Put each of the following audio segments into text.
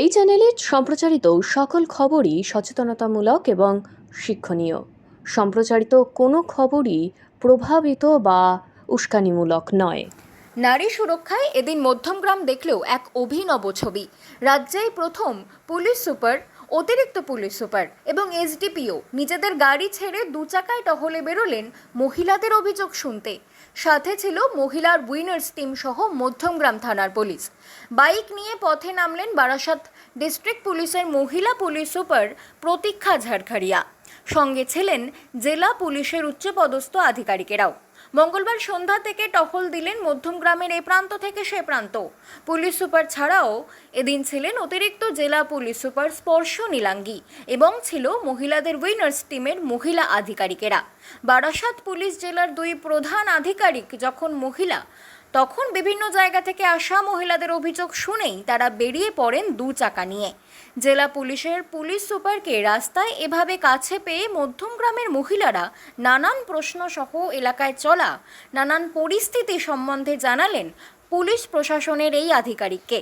এই চ্যানেলে সম্প্রচারিত সকল খবরই সচেতনতামূলক এবং শিক্ষণীয়। সম্প্রচারিত কোনো খবরই প্রভাবিত বা উস্কানিমূলক নয়। নারী সুরক্ষায় এদিন মধ্যমগ্রাম দেখলেও এক অভিনব ছবি। রাজ্যেই প্রথম পুলিশ সুপার, অতিরিক্ত পুলিশ সুপার এবং এসডিপিও নিজেদের গাড়ি ছেড়ে দু চাকায় টহলে বেরোলেন মহিলাদের অভিযোগ শুনতে। সাথে ছিল মহিলার উইনার্স টিম সহ মধ্যমগ্রাম থানার পুলিশ। বাইক নিয়ে পথে নামলেন বারাসাত ডিস্ট্রিক্ট পুলিশের মহিলা পুলিশ সুপার প্রতীক্ষা ঝাড়খাড়িয়া সঙ্গে ছিলেন জেলা পুলিশের উচ্চপদস্থ আধিকারিকেরাও। মঙ্গলবার সন্ধ্যা থেকে টহল দিলেন মধ্যম গ্রামের এ প্রান্ত থেকে সে প্রান্ত। পুলিশ সুপার ছাড়াও এদিন ছিলেন অতিরিক্ত জেলা পুলিশ সুপার স্পর্শ নীলাঙ্গি এবং ছিল মহিলাদের উইনার্স টিমের মহিলা আধিকারিকেরা। বারাসাত পুলিশ জেলার দুই প্রধান আধিকারিক যখন মহিলা তখন বিভিন্ন জায়গা থেকে আসা মহিলাদের অভিযোগ শুনেই তারা বেরিয়ে পড়েন দু চাকা নিয়ে। জেলা পুলিশের পুলিশ সুপারকে রাস্তায় এভাবে কাছে পেয়ে মধ্যমগ্রামের মহিলারা নানান প্রশ্ন সহ এলাকায় চলা, নানান পরিস্থিতি সম্বন্ধে জানালেন পুলিশ প্রশাসনের এই আধিকারিককে।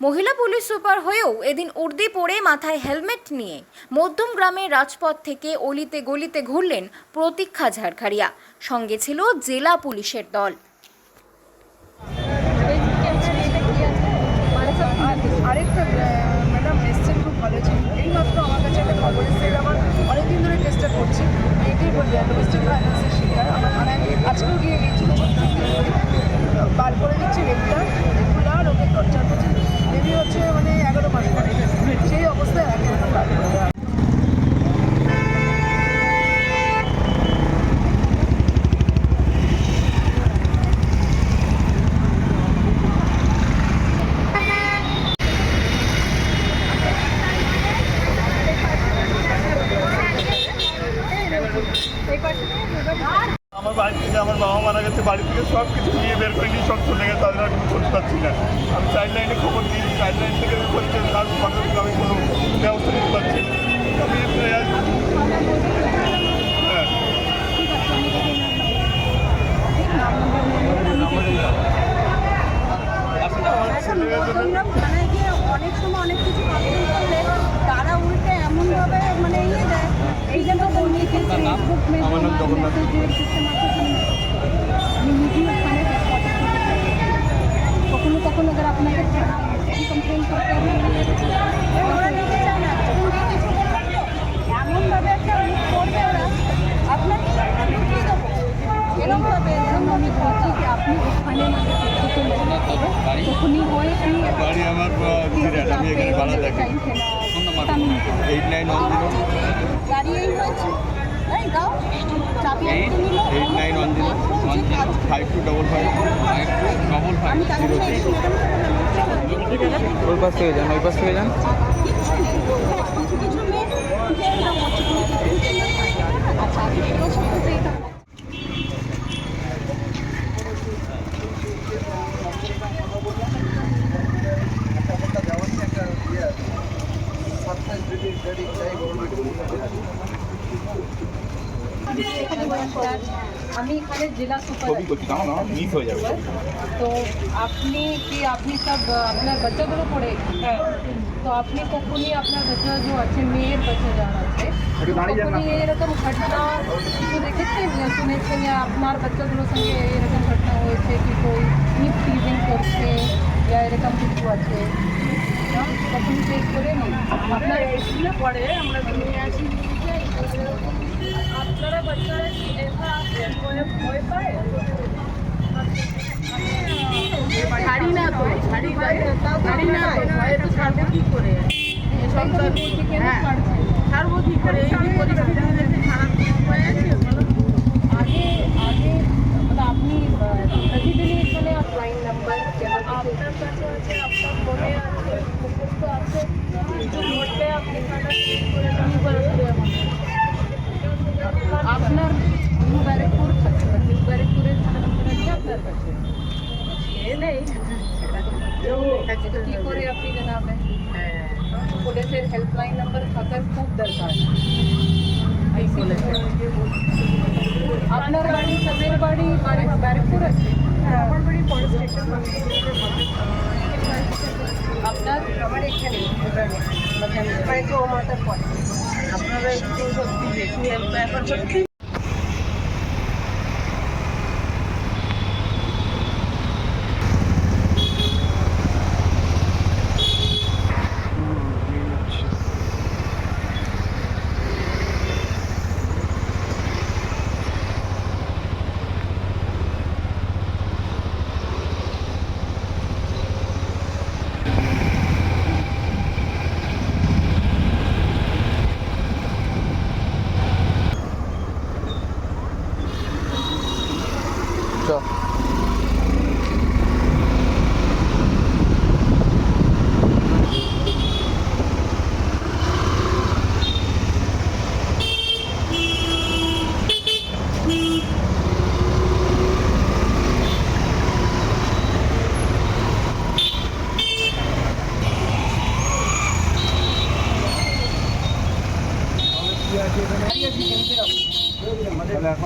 মহিলা পুলিশ সুপার হয়েও এদিন উর্দি পরে মাথায় হেলমেট নিয়ে মধ্যমগ্রামের রাজপথ থেকে অলিতে গলিতে ঘুরলেন প্রতীক্ষা ঝাড়খাড়িয়া। সঙ্গে ছিল জেলা পুলিশের দল আরেকটা ম্যাডাম এসছেন খুব ভালো ছিল এইমাত্র আমার কাছে একটা খবর এসছে এটা আমার অনেকদিন ধরে কেসটা করছি বলবে ডোমেস্টিক ভায়োলেন্সের শিকার আমার থানায় আজকেও গিয়ে গিয়েছিল। বার করে দিচ্ছি রেগুলার রেগুলার ওকে টর্চার করছে মেবি হচ্ছে মানে এগারো মাস পরে সেই অবস্থায় আগে ওকে বার করে দেওয়া আমার বাড়ি থেকে আমার বাবা মারা গেছে বাড়ি থেকে সব কিছু নিয়ে বের করে নিয়ে সব চলে গেছে তাদের আর কিছু করতে পারছি না। আমি চাইল্ড লাইনে খবর দিই চাইল্ড লাইন থেকে বলছে তার সঙ্গে আমি কোনো ব্যবস্থা নিতে পারছি আমি। হ্যাঁ। গিয়ে অনেক সময় অনেক কিছু তারা উল্টে এমনভাবে আমার নাম জগন্নাথ। কখনো কমপ্লেন করতে এমনভাবে একটা লুক করবে ওরা আপনাকে লুকিয়ে দেবো। এরমভাবে এরমভাবে বাড়ি? আমার সিরাট আমি এখানে ভাড়া থাকি। এইট নাইন গাড়ি এই হয়েছে। Eight eight nine one zero one zero five two double five five two double five zero three ওই পাশ থেকে যান ওই পাশ থেকে যান কিচ্ছু নেই কিছু কিছু মেয়ে যে এরকম হচ্ছে কোনো কিছু কিছু মেয়ে থাকে। আচ্ছা আমি এরকম করতে এটা আমি এখানে জেলা সুপার ছবি করছি না না মিস হয়ে যাবে। তো আপনি কি আপনি সব আপনার বাচ্চাগুলো পড়ে? তো আপনি কখনই আপনার বাচ্চা যে আছে মেয়ের বাচ্চা যারা আছে কখনই এরকম ঘটনা কিছু দেখেছেন? যে শুনেছেন যে আপনার বাচ্চাগুলোর সঙ্গে এরকম ঘটনা হয়েছে কি কই নিপ টিজিং করছে বা এরকম কিছু আছে? না? কখনই ফেস করেন আপনার স্কুলে পড়ে আমরা নিয়ে আসি আপনারা বাচ্চারা কি এসা ভয় ভয় পায়? ছাড়ি না তো ছাড়ি ছাড়ি না ভয়ে তো ছাড়বো কি করে? হ্যাঁ ছাড়বো কি করে? এই যে পরিস্থিতি হয়েছে ছাড়ার আছে আগে আগে মানে আপনি এখানে লাইন নাম্বার আপনার কাছে আছে আপনার মনে আছে মুখস্থ আছে কিছু নোটে আপনি করে কি করে আপনার ব্যারেকপুর ব্যারেকপুরের খানা নাম্বার আছে আপনার কাছে এ নেই কি করে আপনি জানাবেন পুলিশের হেল্পলাইন নাম্বার থাকার খুব দরকার আপনার বাড়ি সবের বাড়ি ব্যারেকপুর আছে আমার বাড়ি ফরেস্ট স্টেশন আপনার আমার এখানে মানে গো মাতার পরে আপনারা একটু সত্যি একটু ব্যাপার সত্যি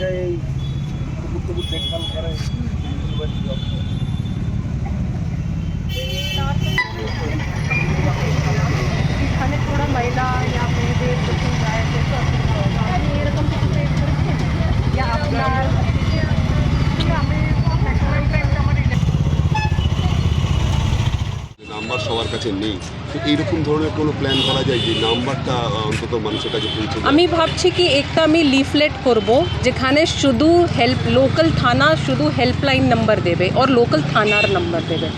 জায়গায় এই কুকুর টুকুর দেখভাল করে এখানে থোড়া মহিলা ইয়া মেয়েদের প্রথম যায় এরকম কিছু ইয়া আপনার নাম্বার সবার কাছে নেই। তো এইরকম ধরনের কোনো প্ল্যান করা যায় যে নাম্বারটা আহ, অন্তত মানুষের কাছে পৌঁছে যায়? আমি ভাবছি কি একটা আমি লিফলেট করব যেখানে শুধু হেল্প লোকাল থানা শুধু হেল্পলাইন নাম্বার দেবে আর লোকাল থানার নাম্বার দেবে।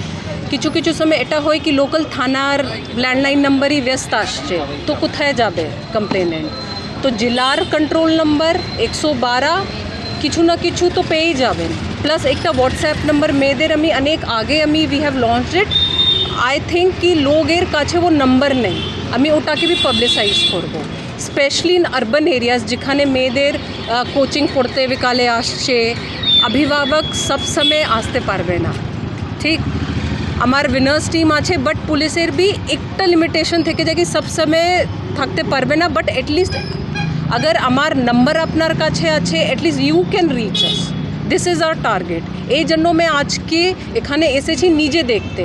কিছু কিছু সময় এটা হয় কি লোকাল থানার ল্যান্ডলাইন নাম্বারই ব্যস্ত আসছে তো কোথায় যাবে কমপ্লেনেন্ট তো জেলার কন্ট্রোল নাম্বার একশো বারো কিছু না কিছু তো পেয়েই যাবেন। প্লাস একটা হোয়াটসঅ্যাপ নাম্বার মেয়েদের আমি অনেক আগে আমি we have launch it I think কি লোকের কাছে ও নাম্বার নেই আমি ওটাকে বি পাবলিসাইজ করব স্পেশালি ইন আরবান এরিয়াস যেখানে মেয়েদের কোচিং পড়তে বিকালে আসছে অভিভাবক সব সময় আসতে পারবে না ঠিক আমার উইনার্স টিম আছে বাট পুলিশের বি একটা লিমিটেশন থেকে যায় কি সব সময় থাকতে পারবে না বাট অ্যাটলিস্ট अगर আমার নাম্বার আপনার কাছে আছে at least you can reach us this is our target এই জন্য আমি আজকে এখানে এসেছি নিজে দেখতে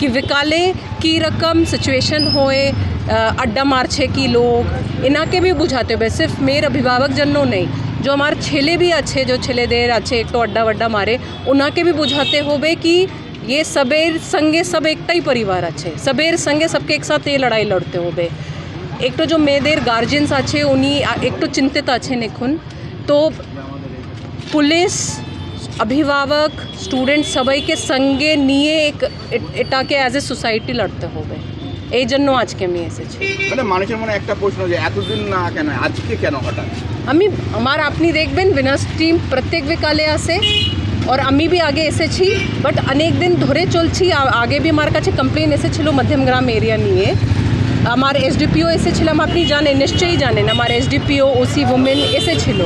कि विकाले की रकम सिचुएशन होए अड्डा मारछे की लोग इना के भी बुझाते हुए, सिर्फ़ मेरे अभिभावक जनों नहीं, जो हमारे छेले भी अच्छे, जो छेले देर अच्छे, एक तो अड्डा वड्डा मारे उना के भी बुझाते हो बे कि ये सबेर संगे सब एकता ही परिवार अच्छे, सबेर संगे सबके एक साथ ये लड़ाई लड़ते हो बे एक तो जो मेदेर गार्जियंस अच्छे, उन्हीं, एक तो चिंतित अच्छे निखुन तो पुलिस স্টুডেন্ট সবাইকে সঙ্গে নিয়ে এক এ- এটাকে অ্যাজ এ সোসাইটি লড়তে হবে এই জন্য আজকে আমি এসেছি মানে মানুষের মনে একটা প্রশ্ন যে এতদিন না কেন আজকে কেন হঠাৎ আমি আমার আপনি দেখবেন উইনার্স টিম প্রত্যেক বিকালে আসে আর আমি বি আগে এসেছি বাট অনেক দিন ধরে চলছি আ- আগে বি আমার কাছে কমপ্লেন এসেছিল মধ্যমগ্রাম এরিয়া নিয়ে আমার এসডিপিও এসেছিলাম আপনি জানেন নিশ্চয়ই জানেন আমার এসডিপিও ওসি ওমেন এসেছিল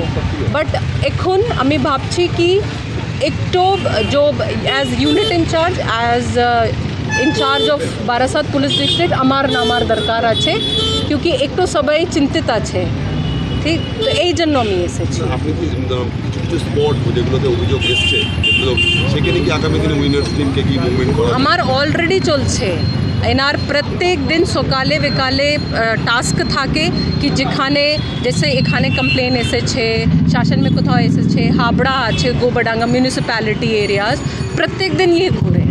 বাট এখন আমি ভাবছি কি একটু जो as unit incharge as incharge of Barasat police district আমার নামার দরকার আছে क्योंकि একটু সবাই চিন্তিত আছে ঠিক তো এই জন্য আমি এসেছি আপনি কি উম, কিছু কিছু স্পট যেগুলোতে অভিযোগ এসছে যেগুলো সেখানে কি আগামী দিনে উইনার্স টিমকে কি মুভমেন্ট করা যায়? আমার অলরেডি চলছে इनार प्रत्येक दिन सोकाले विकाले टास्क था के कि जिखाने, जैसे इखाने कंप्लेन ऐसे छे, शासन में कुछ ऐसे छे हाबड़ा अच्छे गोबडांगा म्यूनिसपैलिटी एरियाज़ प्रत्येक दिन ये घूरे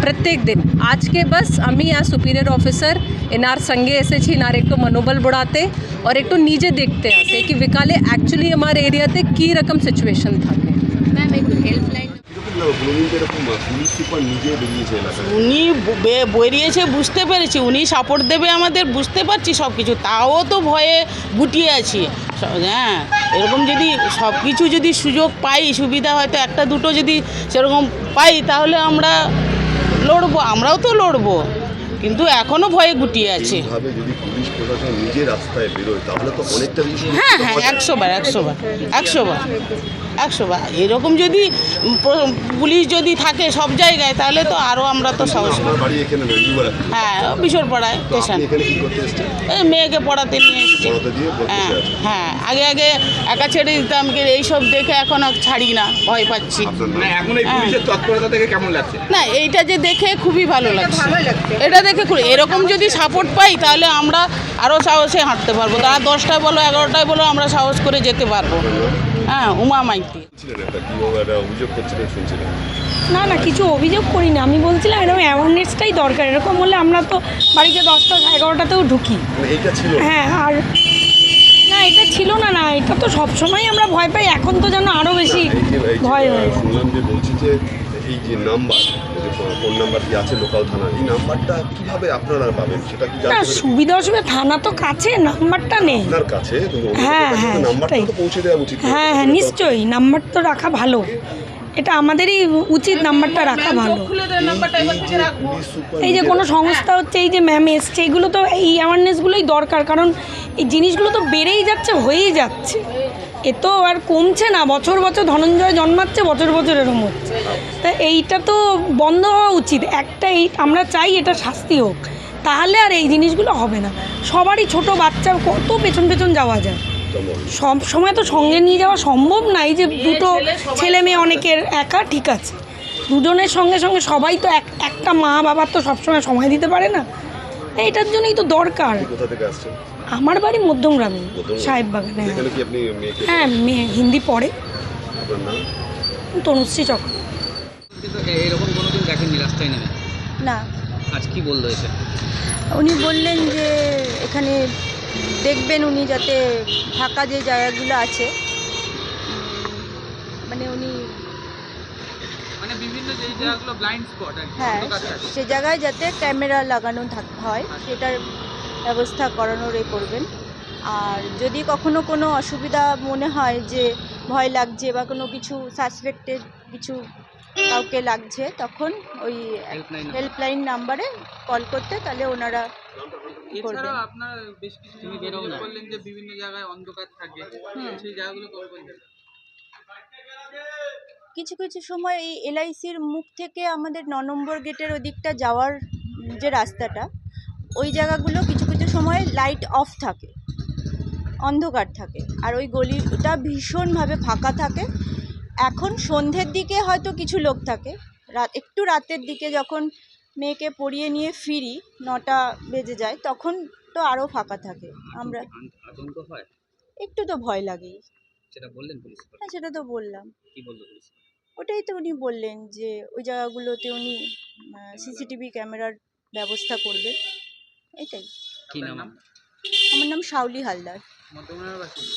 प्रत्येक दिन। आज के बस अमी या सुपीरियर ऑफिसर इनार संगे ऐसे छे इनार एक तो मनोबल बढ़ाते और एक तो नीचे देखते ऐसे कि विकाले एक्चुअली हमारे एरिया थे की रकम सिचुएशन था मैम, एक तो हेल्पलाइन উনি বেরিয়েছে বুঝতে পেরেছি। উনি সাপোর্ট দেবে আমাদের বুঝতে পারছি সব কিছু তাও তো ভয়ে গুটিয়ে আছি। হ্যাঁ এরকম যদি সব কিছু যদি সুযোগ পাই সুবিধা হয়তো একটা দুটো যদি সেরকম পাই তাহলে আমরা লড়বো। আমরাও তো লড়বো। কিন্তু এখনও ভয়ে গুটিয়ে আছে। পুলিশ প্রশাসন নিজে রাস্তায় বেরোয় তাহলে তো অনেকটা বেশি হ্যাঁ হ্যাঁ একশো বার একশো বার একশো বার একশো বার এরকম যদি পুলিশ যদি থাকে সব জায়গায় তাহলে তো আরও আমরা তো সাহস বাড়ি এখানে হ্যাঁ বিশোর পাড়ায় স্টেশন। কি এই মেয়েকে পড়াতে নিয়ে এসেছি। হ্যাঁ হ্যাঁ আগে আগে একা ছেড়ে দিতাম কিন্তু এইসব দেখে এখন আর ছাড়ি না ভয় পাচ্ছি। মানে নাম? এখন এই পুলিশের তৎপরতা থেকে কেমন লাগছে? না এইটা যে দেখে খুবই ভালো লাগছে। এটা দেখে খুব এরকম যদি সাপোর্ট পাই তাহলে আমরা আরও সাহসে হাঁটতে পারব। তারা দশটায় বলো এগারোটায় বলো আমরা সাহস করে যেতে পারব। হ্যাঁ উমা মাইতি। না না কিছু অভিযোগ করি না আমি বলছিলাম এরকম অ্যাওয়ারনেসটাই দরকার। এরকম হলে আমরা তো বাড়িতে দশটা এগারোটাতেও ঢুকি। মানে হ্যাঁ আর না এটা ছিল না না এটা তো সবসময় আমরা ভয় পাই। এখন তো যেন আরও বেশি ভয় হয়ে। শুনলাম যে বলছি যে এই যে নাম্বার ফোন নাম্বার কি আছে লোকাল থানা এই নাম্বারটা কীভাবে আপনারা পাবেন? সেটা কি না জানতে সুবিধা অসুবিধা থানা তো কাছে নাম্বারটা নেই। আপনার কাছে হ্যাঁ, হ্যাঁ, নাম্বারটা তো পৌঁছে দেওয়া উচিত হ্যাঁ হ্যাঁ নিশ্চয়ই নাম্বার তো রাখা ভালো। এটা আমাদেরই উচিত নাম্বারটা রাখা ভালো। এই যে কোনো সংস্থা হচ্ছে এই যে ম্যাম এসছে এইগুলো তো এই অ্যাওয়ারনেসগুলোই দরকার কারণ এই জিনিসগুলো তো বেড়েই যাচ্ছে হয়েই যাচ্ছে। এ তো আর কমছে না বছর বছর ধনঞ্জয় জন্মাচ্ছে বছর বছর এরকম হচ্ছে। তা এইটা তো বন্ধ হওয়া উচিত একটা এই আমরা চাই এটা শাস্তি হোক তাহলে আর এই জিনিসগুলো হবে না। সবারই ছোট বাচ্চা কত পেছন পেছন যাওয়া যায়। সব সময় তো সঙ্গে নিয়ে যাওয়া সম্ভব না এই যে দুটো ছেলে মেয়ে অনেকের একা ঠিক আছে। দুজনের সঙ্গে সঙ্গে সবাই তো এক একটা মা বাবার তো সবসময় সময় দিতে পারে না। এটার জন্যই তো দরকার। কোথা থেকে আসছেন? আমার বাড়ি মধ্যমগ্রামে? সাহেব বাগানে। হ্যাঁ মেয়ে হিন্দি পড়ে। তনুশ্রী চক্র। এরকম কোনোদিন দেখেননি রাস্তায় নেমে? না। আজ কি বলল এসে? উনি বললেন যে এখানে দেখবেন উনি যাতে ফাঁকা যে জায়গাগুলো আছে। মানে উনি মানে বিভিন্ন যে জায়গাগুলো ব্লাইন্ড স্পট হ্যাঁ সে জায়গায় যাতে ক্যামেরা লাগানো থাক- হয় সেটার ব্যবস্থা করানোর এ করবেন। আর যদি কখনো কোনো অসুবিধা মনে হয় যে ভয় লাগছে বা কোনো কিছু সাসপেক্টেড কিছু কাউকে লাগছে তখন ওই হেল্পলাইন নাম্বারে কল করতে তাহলে ওনারা এছাড়াও আপনার বেশ কিছু তুমি যে বিভিন্ন জায়গায় অন্ধকার থাকে সেই জায়গাগুলো কিছু কিছু সময় এই এলআইসির মুখ থেকে আমাদের ন নম্বর গেটের ওদিকটা যাওয়ার যে রাস্তাটা ওই জায়গাগুলো কিছু কিছু সময় লাইট অফ থাকে অন্ধকার থাকে। আর ওই গলিটা ভীষণভাবে ফাঁকা থাকে। এখন সন্ধ্যের দিকে হয়তো কিছু লোক থাকে। রাত একটু রাতের দিকে যখন মেয়েকে পড়িয়ে নিয়ে ফিরি নটা বেজে যায় তখন তো আরও ফাঁকা থাকে। আমরা একটু তো ভয় লাগেই। সেটা বললেন হ্যাঁ সেটা তো বললাম। কি বলল পুলিশ ওটাই তো উনি বললেন যে ওই জায়গাগুলোতে উনি সিসিটিভি ক্যামেরার ব্যবস্থা করবেন এটাই। কি নাম? আমার নাম শাওলি হালদার। মধ্যমগ্রামের বাসিন্দা।